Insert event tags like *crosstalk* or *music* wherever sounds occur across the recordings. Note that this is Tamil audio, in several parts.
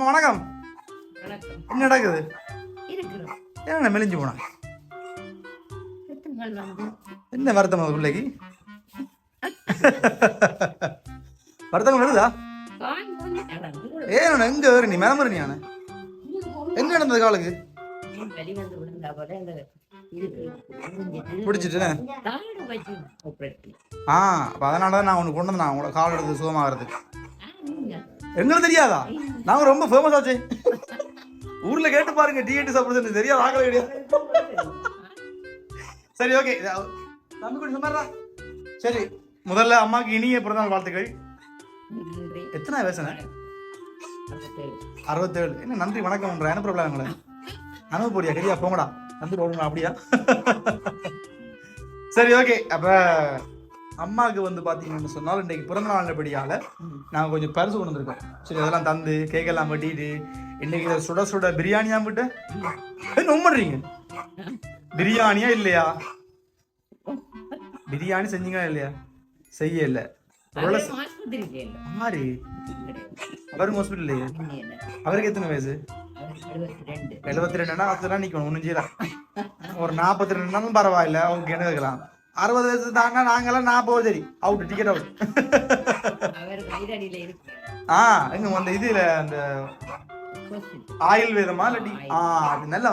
அம்மா வணக்கம். என்ன நடக்குது? என்ன மெலிஞ்சு போனா? என்ன வருத்தம் அது பிள்ளைக்கு? வருத்தம் வருதா? ஏன் எங்க வேறு நீ? மேமர் நீ என்ன நடந்தது காலுக்கு? பிடிச்சிட்டு ஆ அப்போ அதனால தான் நான் ஒன்று கொண்டு வந்தேன். உங்களோட கால் எடுத்து சுகமாகிறதுக்கு. எங்களுக்கு தெரியாதா? நாங்க ரொம்ப ஃபேமஸ் ஆச்சே. ஊர்ல கேட்டு பாருங்க டிஎன்டி சாப்பிடுறது தெரியாது ஆகல கிடையாது சரி ஓகே தம்பி கூட சொன்னாரா? சரி முதல்ல அம்மாக்கு இனிய பிறந்தநாள் வாழ்த்துக்கள். எத்தனை வயசுன அறுபத்தேழு. என்ன நன்றி வணக்கம் என்ன ப்ராப்ளம் உங்களை அனுபவ போடியா கரியா போங்கடா. நன்றி ஓடுங்க அப்படியா? சரி ஓகே அப்ப அம்மாவுக்கு வந்து பாத்தீங்கன்னு சொன்னால் இன்னைக்கு பிறந்த நாள்படியால ம். நாங்க கொஞ்சம் பரிசு கொண்டு வந்திருக்கோம். சரி அதெல்லாம் தந்து கேக் எல்லாம் வெட்டிட்டு இன்னைக்கு சுட சுட பிரியாணியா விட்டு? என்ன உம்மடுறீங்க பிரியாணியா இல்லையா? பிரியாணி செஞ்சீங்களா இல்லையா? செய்ய இல்ல. கிடையாது. அவரும் ஹாஸ்பிட்டல்? அவருக்கு எத்தனை வயசு? எழுபத்தி ரெண்டு. எழுபத்தி ரெண்டுனா அதுதான் நிக்கணும் ஒன்றும் செய்யலாம் ஒரு நாற்பத்தி ரெண்டுனாலும் பரவாயில்ல அவங்க என்ன இருக்கலாம் அறுபது வயசு தாங்க நாங்கெல்லாம் நாற்பது சரி. Out ticket out. ஆ எங்க அந்த இதுல அந்த. ஆயுர்வேதமா இல்லாட்டி? ஆ அது நல்ல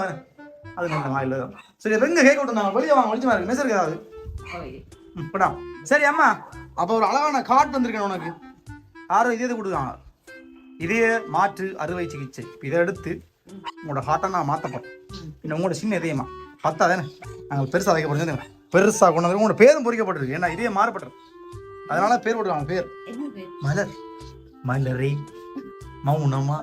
அது நல்ல ஆயுர்வேதம். சரி அப்ப எங்க கேட்க விட்டுருந்தாங்க வெளியே வாங்க வெளிச்சமா இருக்கு மெசர் ஏதாவது? ஓய். ம், போடா. சரி அம்மா. அப்போ ஒரு அழகான கார்டு வந்திருக்கேன் உனக்கு. யாரும் இதே இது கொடுக்காங்க இதே மாற்று அறுவை சிகிச்சை. இதை எடுத்து உங்களோட ஹார்ட்டை நான் மாற்றப்போம் பின்ன உங்களோட சின்ன இதயமா. பத்தா தானே நாங்கள் பெருசாக வைக்க போகிறோம் பெருசாக கொண்டு வந்து உங்களோட பேரும் பொறிக்கப்பட்டிருக்கு. ஏன்னா இதே மாறப்பட்டிருக்கு அதனால பேர் போட்டுருக்காங்க பேர். என்ன பேர்? மலர். மலரே. மௌனமா.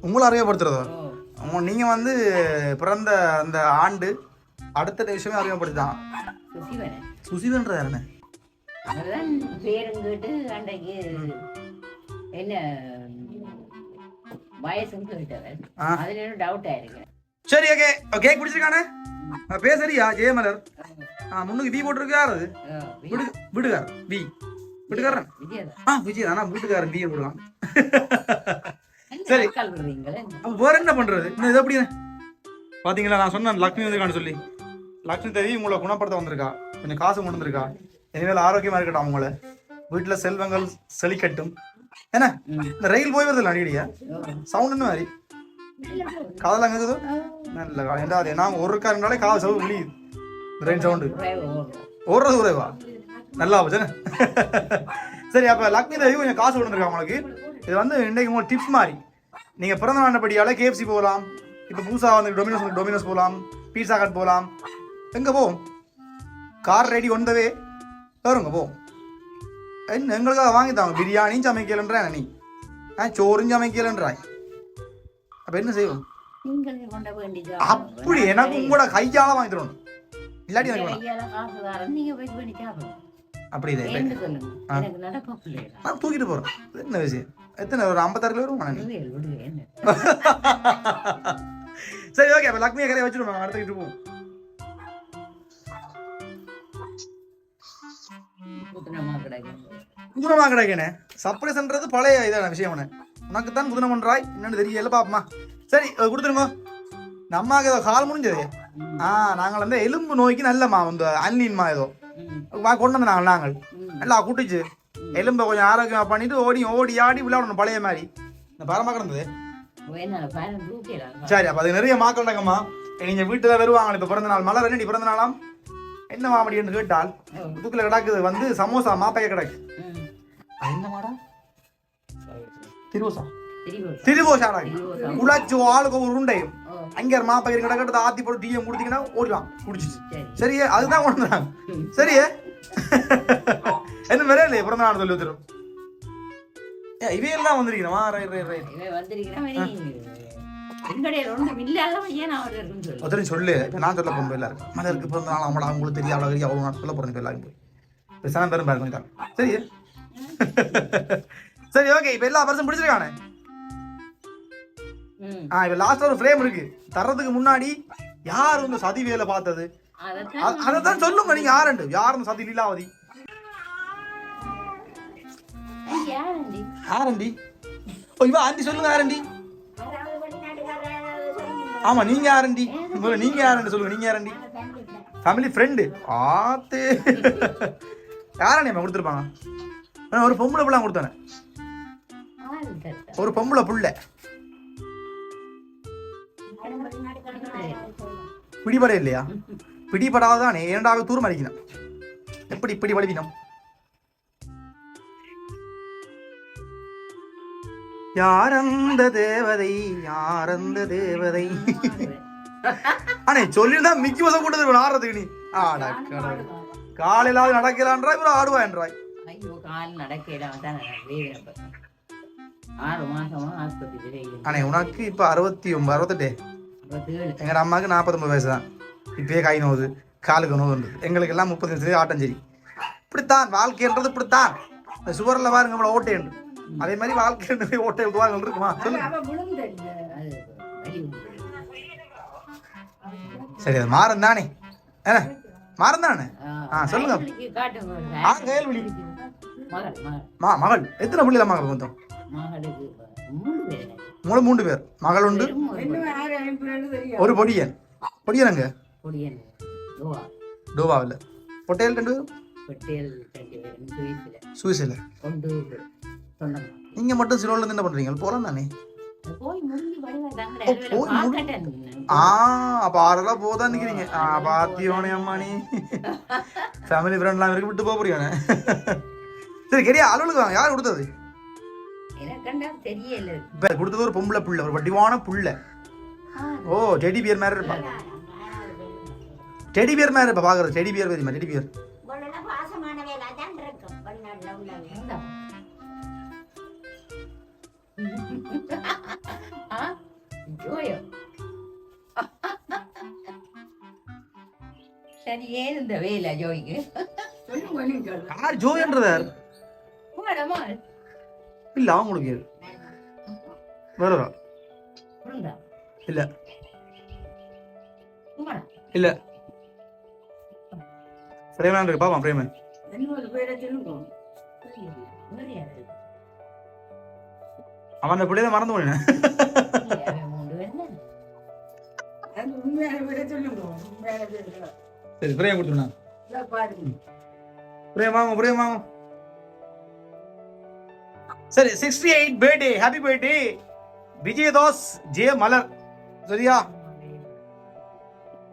உங்களை அறிமுகப்படுத்துறதோ? நீங்க வந்து பிறந்த அந்த ஆண்டு அடுத்த விஷயமே அறிமுகப்படுத்தான் சுசிவனே. சுசிவன்ற யாருன்னு என்ன வயசுன்னு கேட்டவர் ஆ. அதுல ஒரு டவுட் ஆயிருக்கு. சரி ஓகே கேக் பிடிச்சிருக்கானே? சரியா ஜெயமலர்? ஆ. முன்னுக்கு வி போட்டிருக்கு யார் அது? விடு விடுகார் வி விஜயதான். ஆ விஜய் தானா வீட்டுக்காரன் வி போடுவான். சரி. வேற என்ன பண்றது? இன்னும் இது எப்படின்னு பாத்தீங்களா நான் சொன்னேன் லக்ஷ்மி வந்திருக்கான்னு சொல்லி. லக்ஷ்மி தேவி உங்களை குணப்படுத்த வந்திருக்கா. கொஞ்சம் காசு கொண்டு வந்திருக்கா. இனிமேல் ஆரோக்கியமா இருக்கட்டும் அவங்கள. வீட்டுல செல்வங்கள் செழிக்கட்டும். என்ன. இந்த ரயில் போய் வருது அடிக்கடியா? ஓ. சவுண்ட் என்ன மாதிரி? காதெல்லாம் கேக்குதோ நல்ல காலம் ஏன்டா அது? நான் ஒரு காரனாலே காது சவுண்ட் விழியுது ரெயின் சவுண்டு. ஓடுறது குறைவா? நல்லா போச்சுன்னு *laughs* சரி அப்ப லக்ஷ்மி தேவி கொஞ்சம் காசு கொண்டு வந்திருக்கா உங்களுக்கு? இது வந்து இன்னைக்கு உங்களுக்கு டிப்ஸ் மாதிரி. நீங்க பிறந்த நாண்டபடியால கேஎஃப்சி போகலாம். இப்போ புதுசா வந்து டொமினோஸ் வந்து டொமினோஸ் போகலாம். பீட்சா கட் போகலாம். எங்க போவோம்? கார் ரெடி ஒன்றவே வருங்க போ என்ன எங்களுக்காக வாங்கி தாங்க பிரியாணியும் சமைக்கலன்றா நீ ஆ சோறும் சமைக்கலன்றாய் அப்ப என்ன செய்வோம் அப்படி எனக்கு உங்களோட கையால வாங்கி தரணும் இல்லாட்டி எனக்கு அப்படி பிள்ளைகளா நான் தூக்கிட்டு போறேன் என்ன விஷயம் எத்தனை ஒரு ஐம்பத்தாறு கிலோ வரும் சரி ஓகே அப்ப லக்ஷ்மியை கரையை வச்சிருவோம் அடுத்துக்கிட்டு போவோம் புதுனமா கிடைக்கணே சர்ப்ரைஸ்ன்றது பழைய இதான விஷயம் உனக்கு தான் புதுனம் பண்றாய். என்னன்னு தெரியல பாப்பமா சரி கொடுத்துருங்க. இந்த அம்மாவுக்கு ஏதோ கால் முடிஞ்சது. ஆ நாங்கள் வந்து எலும்பு நோய்க்கு நல்லம்மா இந்த அன்னின்மா ஏதோ. கொண்டு வந்து நாங்கள் நாங்கள். நல்லா கூட்டிச்சு. எலும்பை கொஞ்சம் ஆரோக்கியமா பண்ணிட்டு ஓடி ஓடி ஆடி விளையாடணும் பழைய மாதிரி. இந்த பரமா கிடந்தது. சரி அப்ப அது நிறைய மாக்கள் நடக்குமா நீங்க வீட்டுல வருவாங்க இப்ப பிறந்த நாள். மலர் என்னடி பிறந்த நாளாம்? என்ன மாமடின்னு கேட்டால் இதுக்குள்ள கிடக்குது வந்து சமோசா மாப்பைய கிடக்கு. என்ன மாடா? திருவோசா. திரிவோசா. உழைச்சு ஆளுக்கு ஒரு உண்டையும் ஓ, அங்க மாப்பைய கிடக்கிறது ஆத்தி போட்டு டீயம் குடித்தீங்கன்னா ஓடிவான் குடிச்சிச்சு. சரி சரியே? அதுதான் வந்தாங்க சரியே? என்ன மேலே இல்லையே? பிறந்த நாள் சொல்லி ஏ இவையெல்லாம் இவன் வந்திருக்கிறான் ஒன்றும் ஏன் அவர் இருக்குன்னு சொல்லு. ஒருத்தரையும் சொல்லு. இப்ப நான் சொல்ல போறேன் எல்லாரும் மலருக்கு பிறந்த நாள் அவங்கள அவங்களுக்கு தெரியும் அவ்வளோ அவ்வளோ நாள் சொல்ல இப்ப எல்லாரும் போய். இப்போ சனம் பெரும் பாருங்க சரி. *laughs* சரி ஓகே இப்போ எல்லா பர்சன் பிடிச்சிருக்கானே? ஆ இப்போ லாஸ்ட் ஒரு ஃப்ரேம் இருக்கு. தர்றதுக்கு முன்னாடி யார் இந்த சதி வேலை பார்த்தது? அதை தான் சொல்லுங்க. நீங்க யாருண்டு யார் இந்த சதி லீலாவதி? யாரண்டி ஆரண்டி ஓ இவ ஆண்டி சொல்லுங்க ஆரண்டி ஆமா நீங்க ஆரண்டி முதல்ல நீங்க யாரண்டி சொல்லுங்க நீங்க யாரண்டி? ஃபேமிலி ஃப்ரெண்டு ஆத்து. யாரண்டி அம்மா கொடுத்துருப்பாங்க? ஒரு பொம்பளை பிள்ளை கொடுத்தானே. ஒரு பொம்பளை புள்ள. பிடிபட இல்லையா பிடிபடாதானே இரண்டாவது தூர் அடிக்கணும். எப்படி இப்படி வலிவினம் யாரந்த தேவதை யாரந்த தேவதை? அண்ணே சொல்லிருந்தா மிக்கி வசம் கூட்டது ஆடுறதுக்கு நீ. ஆடா. காலையிலாவது நடக்கலான்றாய் இவரு ஆடுவா என்றாய். ஐயோ கால் மாசமா அண்ணே உனக்கு இப்ப அறுபத்தி ஒன்பது அறுபத்தெட்டு? எங்க அம்மாவுக்கு நாற்பத்தொம்பது வயசு தான் இப்பயே கை நோவுது காலுக்கு நோவு இருந்தது எங்களுக்கு எல்லாம் முப்பது நிமிஷத்துலேயே ஆட்டம் சரி இப்படித்தான் வாழ்க்கைன்றது இப்படித்தான். இந்த சுவரில் பாருங்க நம்மள ஓட்டை உண்டு அதே மாதிரி வாழ்க்கை ஓட்டை எழுதுவாங்க இருக்குமா. சரி அது மாறம் தானே. மாறம் தானே? ஆ, சொல்லுங்க. ஆ மகள் மகள். மா மகள். எத்தனை பிள்ளைல மகள் மொத்தம்? மூணு பேர். மூணு மூன்று பேர். மகள் உண்டு? ஒரு பொடி. ஒரு பொடியன். பொடியன் அங்க டோவாவில். பொட்டையல் ரெண்டு பேரும் பெட்டியல் ரெண்டு பேரும் சுவிஸ்ல சுவிஸில் கொண்டு சொந்தம் நீங்க மட்டும் சிலோல இருந்து என்ன பண்றீங்க? போலாம் தானே? போய் ஆ அப்ப ஆறெல்லாம் நிக்கிறீங்க. ஆ பாத்தியோனே அம்மா நீ ஃபேமிலி ஃப்ரெண்ட்லாம் இருக்கு விட்டு போக போறீங்க சரி கெரியா அலுவலுக்கு வாங்க. யார் கொடுத்தது? கொடுத்தது ஒரு பொம்பளை புள்ள ஒரு வடிவான புள்ள. ஓ டெடி பியர் மாதிரி இருப்பா. டெடி பியர் மாதிரி இருப்பா பாக்குறது. டெடி பியர் தெரியுமா? டெடி பியர் இந்தா. ஆ? ஜோயோ சரி ஏன் இந்த வேலை ஜோய்க்கு யார் ஜோயன்றதார் போடமா இல்ல அவங்க உங்களுக்கு யாரு? வேற இல்ல. இல்ல. பிரேமன் இருக்கு பாப்பா பிரேமன்? அவன் அந்த பிள்ளைய மறந்து போனேன்? சரி பிரேம் கொடுத்துருண்ணா. பிரேம் வாங்க பிரேம் வாங்க. சரி sixty eight birthday happy birthday Vijayadas J Malar சரியா?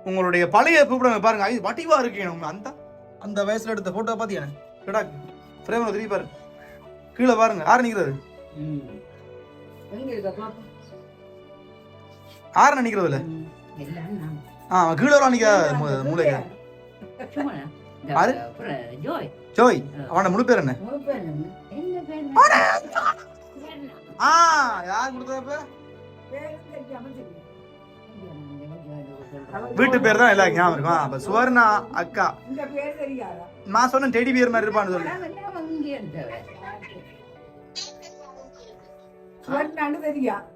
உங்களுடைய பழைய கூப்பிடுங்க பாருங்க. ஐ வட்டிவா இருக்கேன் உங்க அந்த அந்த வயசுல எடுத்த போட்டோ பாத்தியா? கிடா பிரேம் திரும்பி பாரு. கீழே பாருங்க. யார் நிக்கிறது? யார் நினைக்கிறது இல்ல. ஆ கீழே நிக்க மூளைக்கு ஜோய். அவனோட முழு பேர் என்ன? பேர் பேர்? ஆ யார் கொடுத்தப்ப வீட்டு பேர் தான் எல்லாரும் ஞாபகம் இருக்கும். அப்ப சுவர்ணா அக்கா. நான் சொன்ன டெடி பியர் மாதிரி இருப்பான்னு சொல்லி. நான் எல்லாம் அங்கே இருந்தவன்.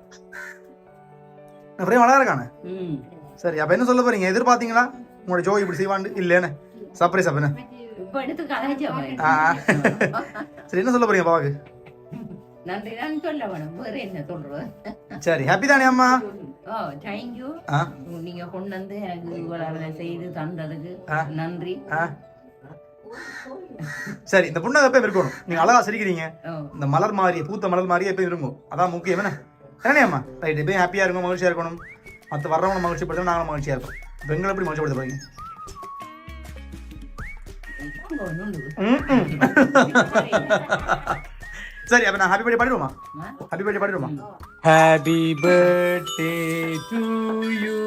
பிரேம் அழகா இருக்கானே. சரி அப்ப என்ன சொல்ல போறீங்க? எதிர்பார்த்தீங்களா? உங்களோட ஜோய் இப்படி செய்வாண்டு இல்லைன்னு சர்ப்ரைஸ் அப்ப என்ன? இப்ப எடுத்து கதைச்சவன். ஆ. சரி என்ன சொல்ல போறீங்க பாவாக்கு? நன்றி நான் சொல்ல வேணும். வேற என்ன சொல்றது? சரி ஹாப்பி தானே அம்மா? ஓ தேங்க்யூ ஆ. நீங்க கொண்டு வந்து எனக்கு செய்து தந்ததுக்கு. நன்றி. ஆ. *laughs* சரி இந்த புண்ணை எப்பயும் இருக்கணும் நீங்க அழகா சிரிக்கிறீங்க. இந்த மலர் மாதிரி பூத்த மலர் மாதிரியே எப்பயும் இருக்கும் அதான் முக்கியம் என்ன என்னே அம்மா? ரைட் எப்பயும் ஹாப்பியா இருக்கும் மகிழ்ச்சியா இருக்கணும். மற்ற வர்றவங்க மகிழ்ச்சி படுத்தணும் நாங்களும் மகிழ்ச்சியா இருக்கோம் இப்ப எங்களை எப்படி மகிழ்ச்சி படுத்த போறீங்க. சரி அப்ப நான் ஹாப்பி பர்த்டே பாடிடுவோமா? ஆ? ஹாப்பி பர்த்டே பாடிடுவோமா? Happy birthday to you.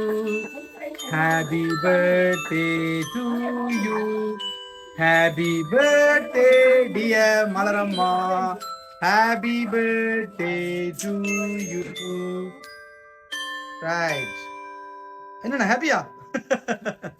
Happy birthday to you. Happy birthday dear மலரம்மா happy birthday to you right என்னண்ணா ஹாப்பியா *laughs*